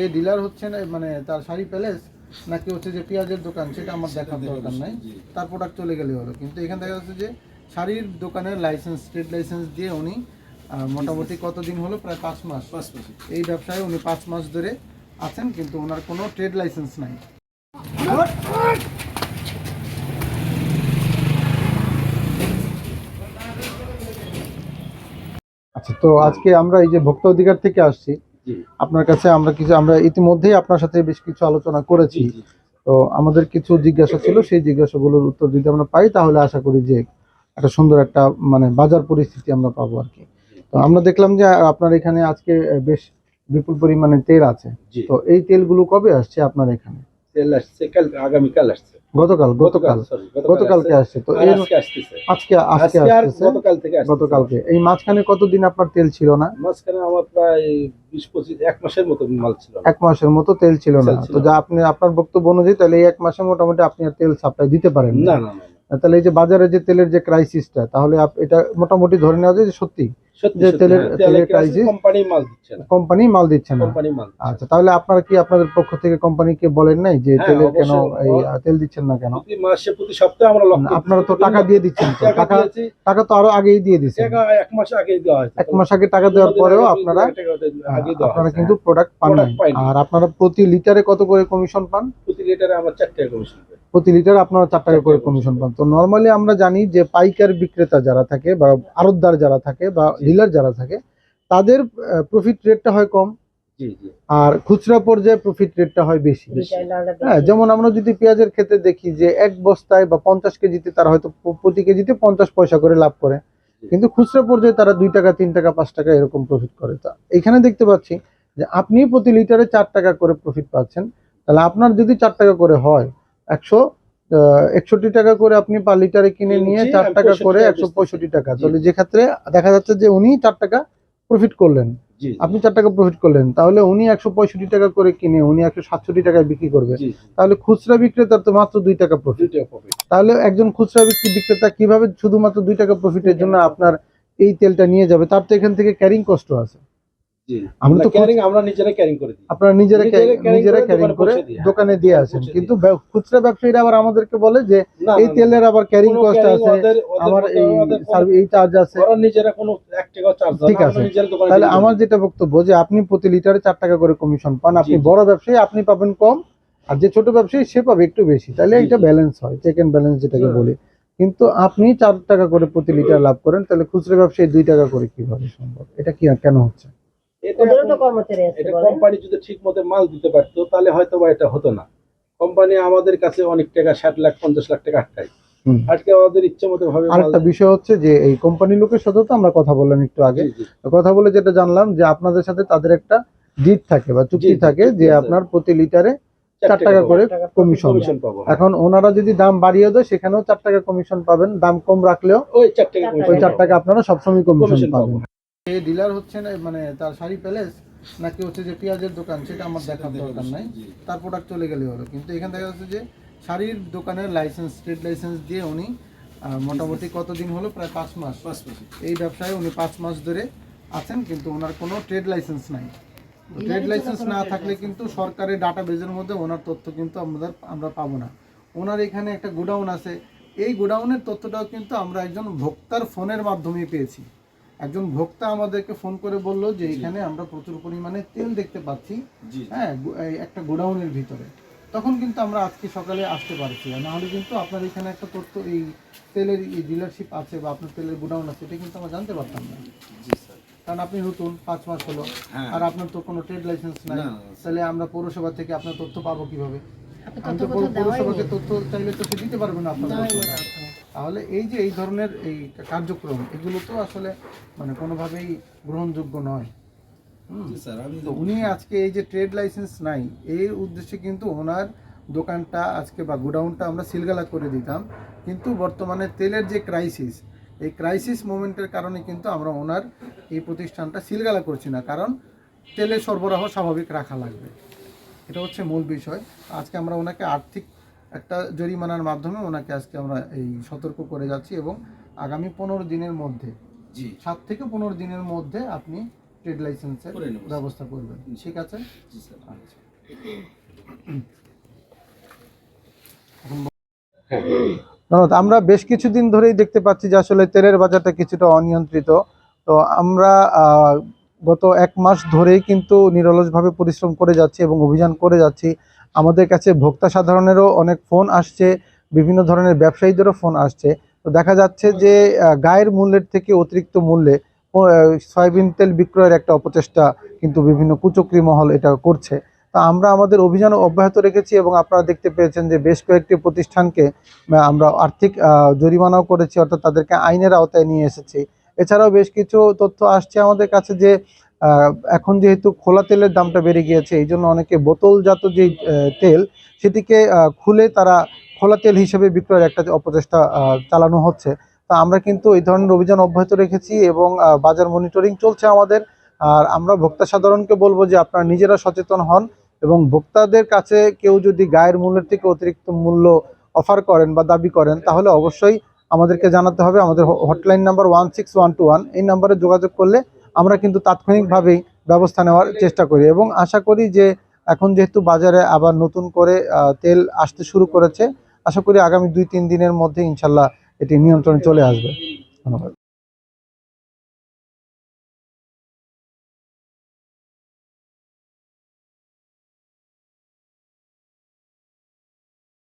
এই ডিলার হচ্ছে না মানে তার শাড়ি প্যালেস নাকি হচ্ছে যে পেঁয়াজের দোকান সেটা আমার দেখার দরকার নাই। তার প্রোডাক্ট চলে গেলে হলো। কিন্তু এখানে দেখা যাচ্ছে যে শাড়ির দোকানের লাইসেন্স স্টেট লাইসেন্স দিয়ে উনি মোটামুটি কতদিন হলো? প্রায় পাঁচ মাস। পাঁচ মাসে। এই ব্যবসায় উনি পাঁচ মাস ধরে আছেন কিন্তু ওনার কোনো ট্রেড লাইসেন্স নাই। আচ্ছা তো আজকে আমরা এই যে ভোক্তা অধিকার থেকে আসছি আপনার কাছে আমরা কিছু আমরা ইতিমধ্যেই আপনার সাথে বেশ কিছু আলোচনা করেছি। তো আমাদের কিছু জিজ্ঞাসা ছিল সেই জিজ্ঞাসাগুলোর উত্তর যদি আমরা পাই তাহলে আশা করি যে একটা সুন্দর একটা মানে বাজার পরিস্থিতি আমরা পাবো আর কি। তো আমরা দেখলাম যে আপনার এখানে আজকে বেশ বিপুল পরিমাণে তেল আছে। তো এই তেলগুলো কবে আসছে আপনার এখানে? তেল আসছে কাল আগামীকাল আসছে। গতকাল গতকাল গতকালকে আসছে। তো আজকে আজকে আজকে আজকে আর আসতেছে। গতকাল থেকে গতকালকে। এই মাঝখানে কতদিন আপনার তেল ছিল না? মাঝখানে আমার প্রায় বিশ পঁচিশ এক মাসের মতো মাল ছিল। এক মাসের মতো তেল ছিল না। তো যা আপনি আপনার বক্তব্য অনুযায়ী তাহলে এই এক মাসে মোটামুটি আপনি আর তেল সাপ্লাই দিতে পারেন না। তাহলে এই যে বাজারে যে তেলের যে ক্রাইসিসটা তাহলে এটা মোটামুটি ধরে নেওয়া যায় যে সত্যি? হ্যাঁ? কোম্পানি মাল দিচ্ছে না না। আচ্ছা তাহলে আপনারা কি আপনাদের পক্ষ থেকে কোম্পানিকে বলেন নাই যে হ্যাঁ, তেলের কেন তেল দিচ্ছেন না কেন মাসে প্রতি সপ্তাহে আমরা আপনারা তো টাকা দিয়ে দিচ্ছেন তো টাকা টাকা তো আরও আগেই দিয়ে দিচ্ছেন এক মাস আগে দেওয়া হয়েছে এক মাস আগে টাকা দেওয়ার পরেও আপনারা আপনারা কিন্তু প্রোডাক্ট পান। আর আপনারা প্রতি লিটারে কত করে কমিশন পান হ্যাঁ। প্রতি লিটারে আমার চার টাকা কমিশন। প্রতি লিটার আপনারা চার টাকা করে কমিশন পান। তো নর্মালি আমরা জানি যে পাইকার বিক্রেতা যারা থাকে বা আড়তদার যারা থাকে বা ডিলার যারা থাকে তাদের প্রফিট রেটটা হয় কম। জি জি। আর খুচরা পর্যায়ে প্রফিট রেটটা হয় বেশি। হ্যাঁ যেমন আমরা যদি পেঁয়াজের ক্ষেত্রে দেখি যে এক বস্তায় বা পঞ্চাশ কেজিতে তারা হয়তো প্রতি কেজিতে পঞ্চাশ পয়সা করে লাভ করে। কিন্তু খুচরা পর্যায়ে তারা দুই টাকা তিন টাকা পাঁচ টাকা এরকম প্রফিট করে। তা এখানে দেখতে পাচ্ছি যে আপনি প্রতি লিটারে চার টাকা করে প্রফিট পাচ্ছেন। তাহলে আপনার যদি চার টাকা করে হয় একশো একষট্টি টাকা করে আপনি পার লিটারে কিনে নিয়ে চার টাকা করে একশো পঁয়ষট্টি টাকা। তাহলে যে ক্ষেত্রে দেখা যাচ্ছে যে উনি চার টাকা প্রফিট করলেন। আপনি চার টাকা প্রফিট করলেন। তাহলে উনি একশো পঁয়ষট্টি টাকা করে কিনে উনি একশো সাতষট্টি টাকায় বিক্রি করবে। তাহলে খুচরা বিক্রেতার তো মাত্র দুই টাকা প্রফিট তাহলে একজন খুচরা বিক্রি বিক্রেতা কীভাবে শুধুমাত্র দুই টাকা প্রফিটের জন্য আপনার এই তেলটা নিয়ে যাবে? তার তো এখান থেকে ক্যারিং কষ্ট আছে। আমরা তো ক্যারিং আমরা নিজেরা ক্যারিং করে দিই। আপনারা নিজেরা নিজেরা ক্যারিং করে। দোকানে দিয়ে আসেন। কিন্তু খুচরা ব্যবসায়ীরা আবার আমাদেরকে বলে যে এই তেলের আবার ক্যারিং কস্ট আছে আমার এই এই চার্জ আছে। ওরা নিজেরা কোনো এক টাকা চার্জ ঠিক আছে। তাহলে আমার যেটা বক্তব্য যে আপনি প্রতি লিটারে চার টাকা করে কমিশন পান। আপনি। বড় ব্যবসায়ী আপনি পাবেন কম। আর যে ছোট ব্যবসায়ী সে পাবে একটু বেশি। তাহলে এটা ব্যালেন্স হয় চেক এন্ড ব্যালেন্স যেটাকে বলি। কিন্তু আপনি চার টাকা করে প্রতি লিটার লাভ করেন তাহলে খুচরা ব্যবসায়ী দুই টাকা করে কীভাবে সম্ভব? এটা কি কেন হচ্ছে? ওদেরও তো কর্মচারী আছে এটা কোম্পানি যদি ঠিক মতো মাল দিতে পারতো তাহলে হয়তো বা এটা হতো না। কোম্পানি আমাদের কাছে অনেক টাকা ষাট লাখ পঞ্চাশ লাখ টাকা আটকায়। আমাদের ইচ্ছে মতো ভাবে আরেকটা বিষয় হচ্ছে যে এই কোম্পানি লোকের সাথে তো আমরা কথা বললাম একটু আগে। কথা বলে যেটা জানলাম যে আপনাদের সাথে তাদের একটা ডিট থাকে বা চুক্তি থাকে যে আপনার প্রতি লিটারে চার টাকা করে কমিশন কমিশন এখন ওনারা যদি দাম বাড়িয়ে দেয় সেখানেও চার টাকা কমিশন পাবেন। দাম কম রাখলেও ওই চার টাকা ওই চার টাকা আপনারা সবসময় কমিশন পাবেন। এই ডিলার হচ্ছে না মানে তার শাড়ি প্যালেস নাকি হচ্ছে যে পেঁয়াজের দোকান সেটা আমার দেখার দরকার নাই। তার প্রোডাক্ট চলে গেলে হলো কিন্তু এখানে দেখা যাচ্ছে যে শাড়ির দোকানের লাইসেন্স স্টেট লাইসেন্স দিয়ে উনি মোটামুটি কতদিন হলো? প্রায় পাঁচ মাস। পাঁচ পাঁচে। এই ব্যবসায় উনি পাঁচ মাস ধরে আছেন কিন্তু ওনার কোনো ট্রেড লাইসেন্স নাই। ট্রেড লাইসেন্স না থাকলে কিন্তু সরকারের ডাটা বেজের মধ্যে ওনার তথ্য কিন্তু আমাদের আমরা পাবো না। ওনার এখানে একটা গোডাউন আছে। এই গোডাউনের তথ্যটাও কিন্তু আমরা একজন ভোক্তার ফোনের মাধ্যমে পেয়েছি। একজন ভোক্তা আমাদেরকে ফোন করে বলল যে এখানে আমরা প্রচুর পরিমাণে তেল দেখতে পাচ্ছি। হ্যাঁ একটা গোডাউনের ভিতরে। তখন কিন্তু আমরা আজকে সকালে আসতে পারছি আর নাহলে কিন্তু আপনার এখানে একটা তথ্য এই তেলের ডিলারশিপ আছে বা আপনার তেলের গোডাউন আছে এটা কিন্তু আমরা জানতে পারতাম না। কারণ আপনি নতুন পাঁচ মাস হলো। হ্যাঁ। আর আপনার তো কোনো ট্রেড লাইসেন্স নাই। না, না, না। তাহলে আমরা পৌরসভা থেকে আপনার তথ্য পাবো কীভাবে? আপনি আমি তথ্য তো পৌরসভাকে তথ্য চাইলে তো দিতে পারবে না আপনার তাহলে এই যে এই ধরনের এই কার্যক্রম এগুলো তো আসলে মানে কোনোভাবেই গ্রহণযোগ্য নয়। হুম। স্যার আমি তো উনি আজকে এই যে ট্রেড লাইসেন্স নাই এর উদ্দেশ্যে কিন্তু ওনার দোকানটা আজকে বা গোডাউনটা আমরা সিলগালা করে দিতাম। কিন্তু বর্তমানে তেলের যে ক্রাইসিস এই ক্রাইসিস মোমেন্টের কারণে কিন্তু আমরা ওনার এই প্রতিষ্ঠানটা সিলগালা করছি না কারণ তেলের সরবরাহ স্বাভাবিক রাখা লাগবে। এটা হচ্ছে মূল বিষয়। আজকে আমরা ওনাকে আর্থিক একটা জরিমানার মাধ্যমে ওনাকে আজকে আমরা এই সতর্ক করে যাচ্ছি এবং আগামী পনেরো দিনের মধ্যে জি। সাত থেকে পনেরো দিনের মধ্যে আপনি ট্রেড লাইসেন্সের ব্যবস্থা করবেন। ঠিক আছে? জি স্যার। আচ্ছা আমরা বেশ কিছুদিন ধরেই দেখতে পাচ্ছি যে আসলে তেলের বাজারটা কিছুটা অনিয়ন্ত্রিত। তো আমরা আহ, গত এক মাস ধরেই কিন্তু নিরলসভাবে পরিশ্রম করে যাচ্ছি এবং অভিযান করে যাচ্ছি। আমাদের কাছে ভোক্তা সাধারণেরও অনেক ফোন আসছে, বিভিন্ন ধরনের ব্যবসায়ীদেরও ফোন আসছে। তো দেখা যাচ্ছে যে গায়ের মূল্যের থেকে অতিরিক্ত মূল্যে সয়াবিন তেল বিক্রয়ের একটা অপচেষ্টা কিন্তু বিভিন্ন কুচক্রি মহল এটা করছে। তা আমরা আমাদের অভিযান অব্যাহত রেখেছি এবং আপনারা দেখতে পেয়েছেন যে বেশ কয়েকটি প্রতিষ্ঠানকে আমরা আর্থিক জরিমানাও করেছি, অর্থাৎ তাদেরকে আইনের আওতায় নিয়ে এসেছি। এছাড়াও বেশ কিছু তথ্য আসছে আমাদের কাছে যে এখন যেহেতু খোলা তেলের দামটা বেড়ে গিয়েছে, এই জন্য অনেকে বোতলজাত যে তেল সেটিকে খুলে তারা খোলা তেল হিসেবে বিক্রয়ের একটা অপচেষ্টা চালানো হচ্ছে। তা আমরা কিন্তু এই ধরনের অভিযান অব্যাহত রেখেছি এবং বাজার মনিটরিং চলছে আমাদের। আর আমরা ভোক্তা সাধারণকে বলব যে, আপনারা নিজেরা সচেতন হন এবং ভোক্তাদের কাছে কেউ যদি গায়ের মূল্যের থেকে অতিরিক্ত মূল্য অফার করেন বা দাবি করেন, তাহলে অবশ্যই আমাদেরকে জানাতে হবে। আমাদের hotline number one six one two one, এই নাম্বারে যোগাযোগ করলে আমরা কিন্তু তাৎক্ষণিকভাবেই ব্যবস্থা নেওয়ার চেষ্টা করি এবং আশা করি যে এখন যেহেতু বাজারে আবার নতুন করে তেল আসতে শুরু করেছে, আশা করি আগামী দুই, তিন দিনের মধ্যে ইনশাল্লাহ এটি নিয়ন্ত্রণে চলে আসবে। ধন্যবাদ।